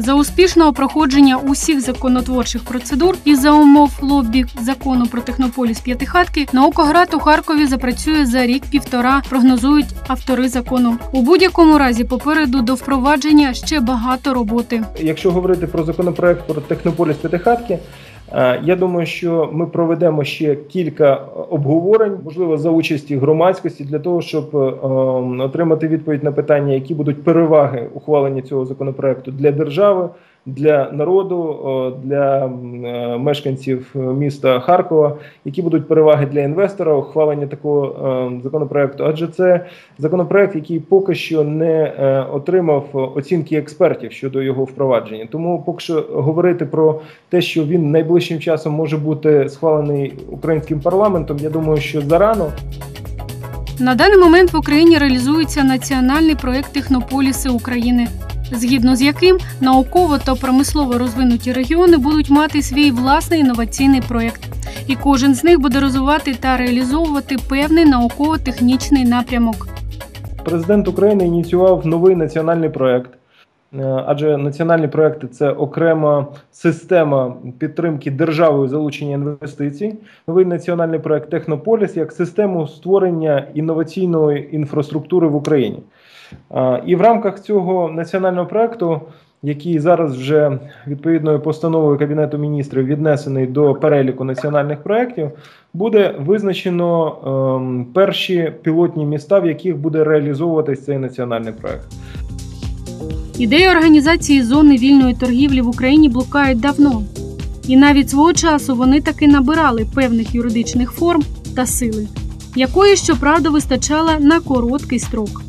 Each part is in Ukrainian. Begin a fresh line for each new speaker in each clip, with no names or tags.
За успішного проходження усіх законотворчих процедур і за умов лобі закону про технополіс п'ятихатки наукоград у Харкові запрацює за рік-півтора. Прогнозують автори закону. У будь-якому разі попереду до впровадження ще багато роботи.
Якщо говорити про законопроект про технополіс п'ятихатки, я думаю, що ми проведемо ще кілька обговорень, можливо, за участі громадськості, для того, щоб е, отримати відповідь на питання, які будуть переваги ухвалення цього законопроекту для держави для народу, для е, мешканців міста Харкова, які будуть переваги для інвестора ухвалення такого е, законопроекту. Адже це законопроект, який поки що не е, отримав оцінки експертів щодо його впровадження. Тому поки що говорити про те, що він найближчим часом може бути схвалений українським парламентом, я думаю, що зарано.
На даний момент в Україні реалізується національний проект Технополіси України згідно з яким науково та промислово розвинуті регіони будуть мати свій власний інноваційний проєкт, і кожен з них буде розвивати та реалізовувати певний науково-технічний напрямок.
Президент України ініціював новий національний проєкт. Е, адже національні проекти це окрема система підтримки державою залучення інвестицій. Новий національний проект Технополіс як систему створення інноваційної інфраструктури в Україні. І в рамках цього національного проекту, який зараз вже відповідною постановою Кабінету міністрів віднесений до переліку національних проєктів, буде визначено ем, перші пілотні міста, в яких буде реалізовуватись цей національний проект.
Ідеї організації зони вільної торгівлі в Україні блукають давно, і навіть свого часу вони таки набирали певних юридичних форм та сили, якої щоправда вистачало на короткий строк.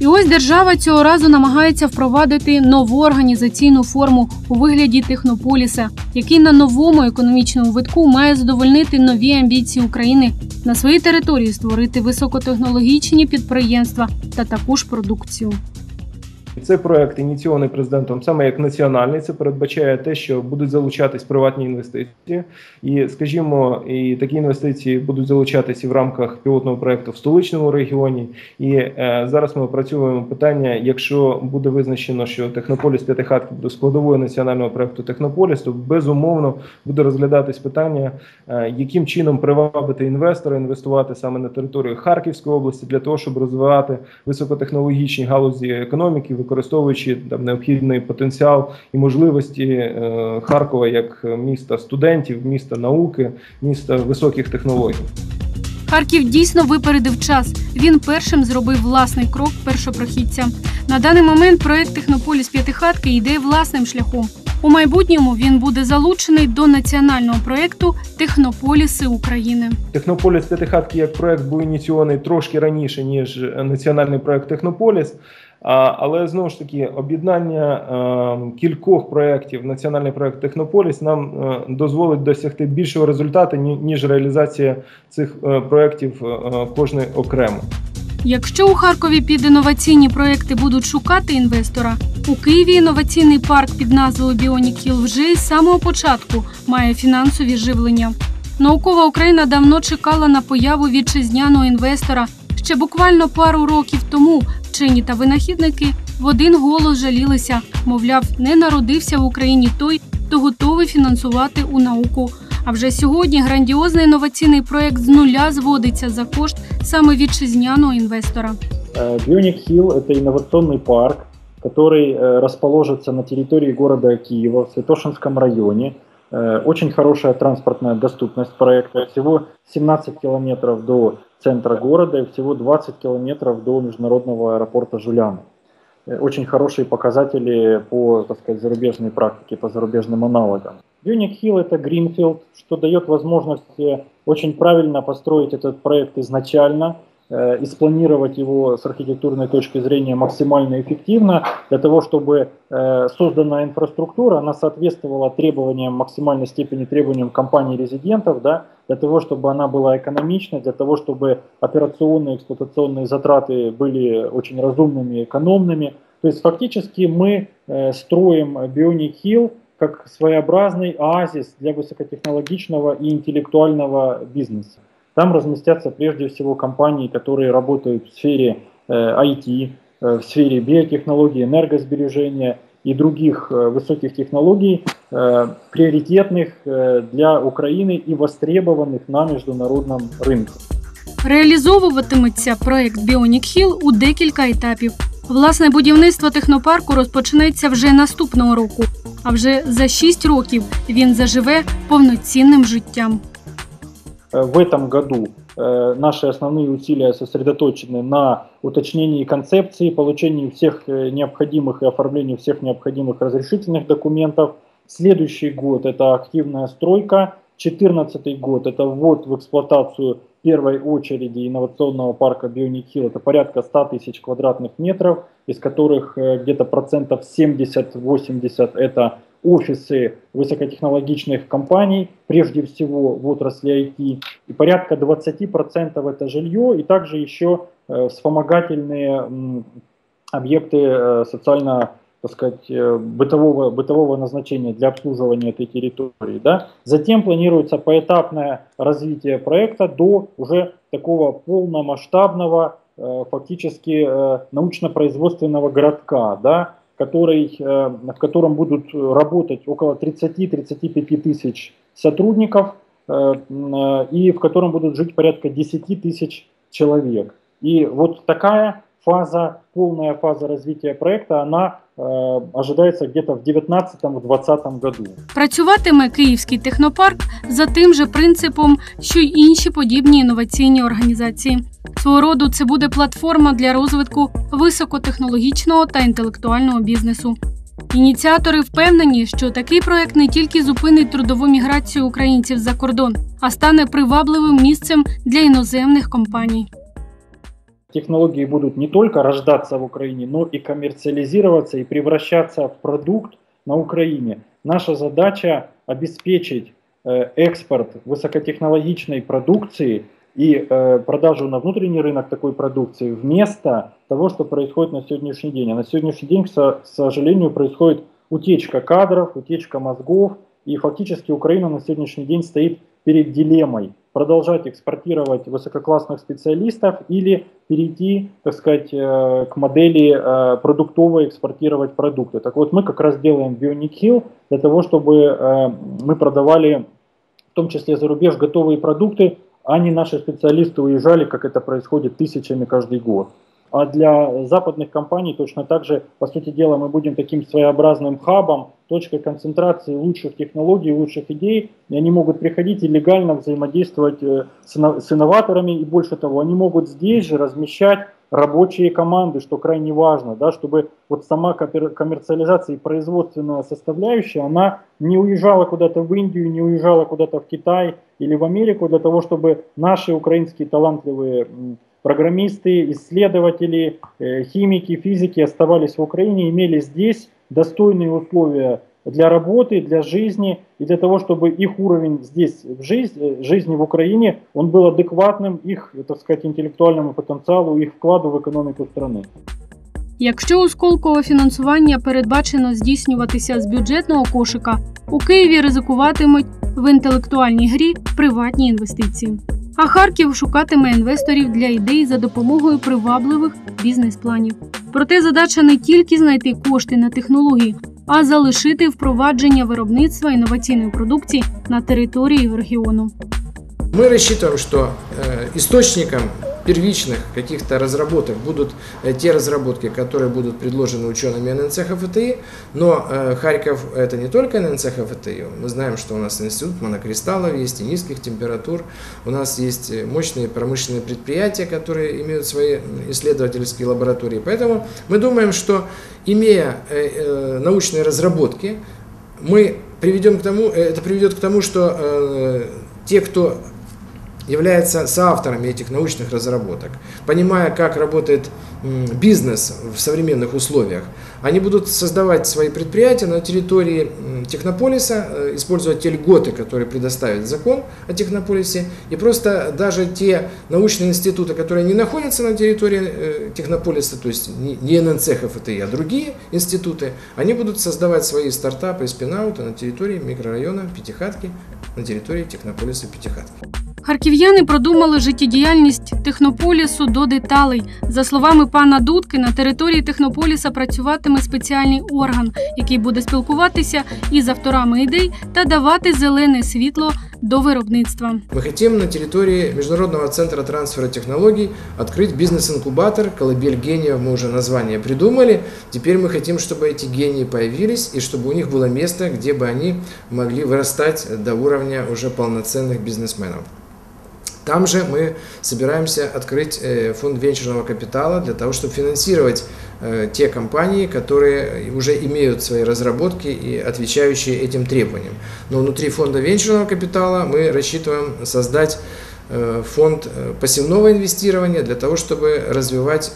І ось держава цього разу намагається впровадити нову організаційну форму у вигляді технополіса, який на новому економічному витку має задовольнити нові амбіції України на своїй території створити високотехнологічні підприємства та таку ж продукцію.
Цей проект ініційований президентом саме як національний. Це передбачає те, що будуть залучатись приватні інвестиції, і скажімо, і такі інвестиції будуть залучатися в рамках пілотного проекту в столичному регіоні. І е, зараз ми опрацьовуємо питання: якщо буде визначено, що Технополіс П'ятихатки буде складовою національного проекту Технополіс, то безумовно буде розглядатись питання, е, яким чином привабити інвестора, інвестувати саме на територію Харківської області для того, щоб розвивати високотехнологічні галузі економіки використовуючи там необхідний потенціал і можливості е, Харкова як міста студентів, міста науки, міста високих технологій.
Харків дійсно випередив час. Він першим зробив власний крок першопрохідця. На даний момент проект Технополіс П'ятихатки йде власним шляхом. У майбутньому він буде залучений до національного проекту Технополіси України.
Технополіс П'ятихатки як проект був ініційований трошки раніше ніж національний проект Технополіс. Але знову ж таки об'єднання е, кількох проєктів, національний проєкт Технополіс нам е, дозволить досягти більшого результату ніж реалізація цих е, проєктів кожний окремо.
Якщо у Харкові під інноваційні проекти будуть шукати інвестора, у Києві інноваційний парк під назвою Біонік Хіл вже з самого початку має фінансові живлення. Наукова Україна давно чекала на появу вітчизняного інвестора. Ще буквально пару років тому вчені та винахідники в один голос жалілися, мовляв, не народився в Україні той, хто готовий фінансувати у науку. А вже сьогодні грандіозний інноваційний проект з нуля зводиться за кошт саме вітчизняного інвестора.
Bionic Hill – это инновационный парк, который э, расположится на территории города Киева в Святошинском районе. Э, очень хорошая транспортная доступность проекта. Всего 17 километров до центра города и всего 20 километров до международного аэропорта Жуляна. Э, очень хорошие показатели по, так сказать, зарубежной практике, по зарубежным аналогам. Unique Hill это Greenfield, что дает возможность э, очень правильно построить этот проект изначально, и спланировать его с архитектурной точки зрения максимально эффективно, для того, чтобы э, созданная инфраструктура, она соответствовала требованиям, максимальной степени требованиям компаний-резидентов, да, для того, чтобы она была экономичной, для того, чтобы операционные, эксплуатационные затраты были очень разумными экономными. То есть фактически мы э, строим Bionic Hill как своеобразный оазис для высокотехнологичного и интеллектуального бизнеса. Там разместятся прежде всего компании, которые работают в сфере IT, э, э, в сфере биотехнологии, энергосбережения и других высоких технологий, приоритетных для Украины и востребованных на международном рынке.
Реалізовуватиметься проект Bionic Hill у декілька етапів. Власне будівництво технопарку розпочнеться вже наступного року, а вже за 6 років він заживе повноцінним життям.
В этом году наши основные усилия сосредоточены на уточнении концепции, получении всех необходимых и оформлении всех необходимых разрешительных документов. Следующий год это активная стройка, 2014 год это ввод в эксплуатацию первой очереди инновационного парка Hill. Это порядка 100 тысяч квадратных метров, из которых э, где-то процентов 70-80 это офисы высокотехнологичных компаний, прежде всего в отрасли IT, и порядка 20% это жилье, и также еще э, вспомогательные объекты э, социально так сказать, э, бытового, бытового назначения для обслуживания этой территории. Да? Затем планируется поэтапное развитие проекта до уже такого полномасштабного э, фактически научно-производственного городка, да, который, в котором будут работать около 30-35 тысяч сотрудников и в котором будут жить порядка 10 тысяч человек. И вот такая фаза, полная фаза развития проекта, она э, ожидается где-то в 2019-2020 году.
Працюватиме Київський технопарк за тим же принципом, що й інші подібні інноваційні організації. Свого роду це буде платформа для розвитку високотехнологічного та інтелектуального бізнесу. Ініціатори впевнені, що такий проект не тільки зупинить трудову міграцію українців за кордон, а стане привабливим місцем для іноземних компаній.
технологии будут не только рождаться в Украине, но и коммерциализироваться и превращаться в продукт на Украине. Наша задача обеспечить э, экспорт высокотехнологичной продукции И э, продажу на внутренний рынок такой продукции вместо того, что происходит на сегодняшний день. А на сегодняшний день, к сожалению, происходит утечка кадров, утечка мозгов, и фактически Украина на сегодняшний день стоит перед дилеммой продолжать экспортировать высококлассных специалистов или перейти, так сказать, э, к модели э, продуктово экспортировать продукты. Так вот, мы как раз делаем Bionic Hill для того, чтобы э, мы продавали в том числе за рубеж готовые продукты, а не наши специалисты уезжали, как это происходит тысячами каждый год. А для западных компаний точно так же, по сути дела, мы будем таким своеобразным хабом, точкой концентрации лучших технологий, лучших идей, и они могут приходить и легально взаимодействовать э, с инноваторами, и больше того, они могут здесь же размещать рабочие команды, что крайне важно, да, чтобы вот сама коммерциализация и производственная составляющая, она не уезжала куда-то в Индию, не уезжала куда-то в Китай или в Америку для того, чтобы наши украинские талантливые программисты, исследователи, э, химики, физики оставались в Украине, имели здесь достойные условия для работы, для жизни и для того, чтобы их уровень здесь в жизни, э, жизни в Украине, он был адекватным их, так сказать, интеллектуальному потенциалу, их вкладу в економіку страны.
Якщо у Сколково фінансування передбачено здійснюватися з бюджетного кошика, у Києві ризикуватимуть в інтелектуальній грі приватні інвестиції. А Харків шукатиме інвесторів для ідей за допомогою привабливих бізнес-планів. Проте задача не тільки знайти кошти на технології, а залишити впровадження виробництва інноваційної продукції на території регіону.
Ми рассчитываем, що істочником первичных каких-то разработок. Будут э, те разработки, которые будут предложены учеными ННЦ ХФТИ, но э, Харьков это не только ННЦ ХФТИ, мы знаем, что у нас институт монокристаллов есть и низких температур, у нас есть э, мощные промышленные предприятия, которые имеют свои исследовательские лаборатории, поэтому мы думаем, что имея научные разработки, мы приведем к тому, это приведет к тому, что те, кто является соавторами этих научных разработок, понимая, как работает бизнес в современных условиях, они будут создавать свои предприятия на территории Технополиса, э, использовать те льготы, которые предоставит закон о Технополисе, и просто даже те научные институты, которые не находятся на территории э, Технополиса, то есть не ННЦ ХФТИ, а другие институты, они будут создавать свои стартапы и спинауты на территории микрорайона Пятихатки, на территории Технополиса Пятихатки.
Харків'яни продумали життєдіяльність технополісу до деталей. За словами пана Дудки, на території технополіса працюватиме спеціальний орган, який буде спілкуватися із авторами ідей та давати зелене світло до виробництва.
Мы хотим на территории Международного центра трансфера технологий открыть бизнес-инкубатор «Колыбель гениев». Мы уже название придумали. Теперь мы хотим, чтобы эти гении появились и чтобы у них было место, где бы они могли вырастать до уровня уже полноценных бизнесменов. Там же мы собираемся открыть э, фонд венчурного капитала для того, чтобы финансировать э, те компании, которые уже имеют свои разработки и отвечающие этим требованиям. Но внутри фонда венчурного капитала мы рассчитываем создать э, фонд пассивного инвестирования для того, чтобы развивать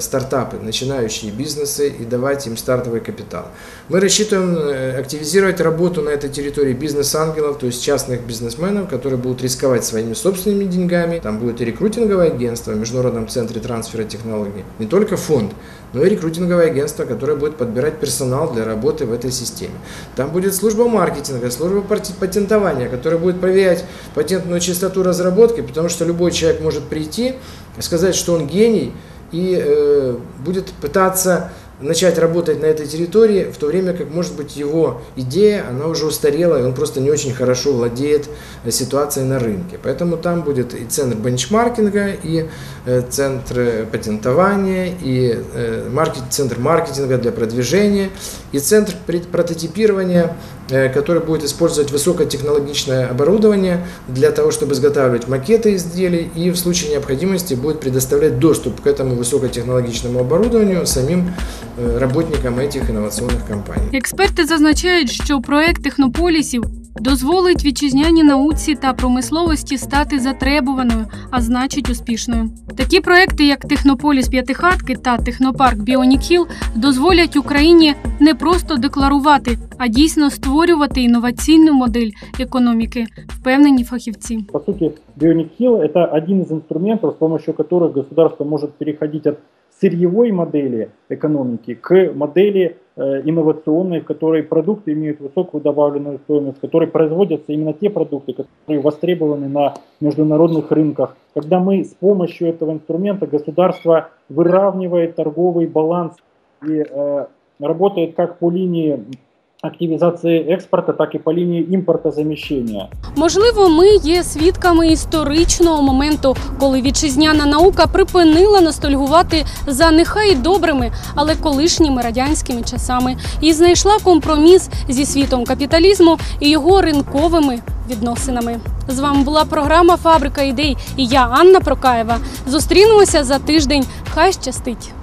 стартапы, начинающие бизнесы и давать им стартовый капитал. Мы рассчитываем э, активизировать работу на этой территории бизнес-ангелов, то есть частных бизнесменов, которые будут рисковать своими собственными деньгами. Там будет и рекрутинговое агентство в Международном центре трансфера технологий, не только фонд, но и рекрутинговое агентство, которое будет подбирать персонал для работы в этой системе. Там будет служба маркетинга, служба патентования, которая будет проверять патентную чистоту разработки, потому что любой человек может прийти и сказать, что он гений, и э, будет пытаться начать работать на этой территории, в то время как, может быть, его идея, она уже устарела, и он просто не очень хорошо владеет э, ситуацией на рынке. Поэтому там будет и центр бенчмаркинга, и э, центр патентования, и э, маркет, центр маркетинга для продвижения, и центр прототипирования, который будет использовать высокотехнологичное оборудование для того, чтобы изготавливать макеты изделий, и в случае необходимости будет предоставлять доступ к этому высокотехнологичному оборудованию самим э, работникам этих инновационных компаний.
Експерти зазначають, що проект технополісів дозволить вітчизняній науці та промисловості стати затребуваною, а значить успішною. Такі проекти, як Технополіс П'ятихатки та Технопарк Біонік Хіл, дозволять Україні не просто декларувати, а дійсно створювати інноваційну модель економіки, впевнені фахівці.
По сути, Bionic Hill – это один из инструментов, с помощью которых государство может переходить от сырьевой модели экономики к модели Э, инновационной, в которой продукты имеют высокую добавленную стоимость, в которой производятся именно те продукты, которые востребованы на международных рынках. Когда мы с помощью этого инструмента государство выравнивает торговый баланс и э, работает как по линии активизации экспорта, так и по линии импортозамещения.
Можливо, ми є свідками історичного моменту, коли вітчизняна наука припинила ностальгувати за нехай добрими, але колишніми радянськими часами і знайшла компроміс зі світом капіталізму і його ринковими відносинами. З вами була програма Фабрика ідей і я, Анна Прокаєва. Зустрінемося за тиждень. Хай щастить!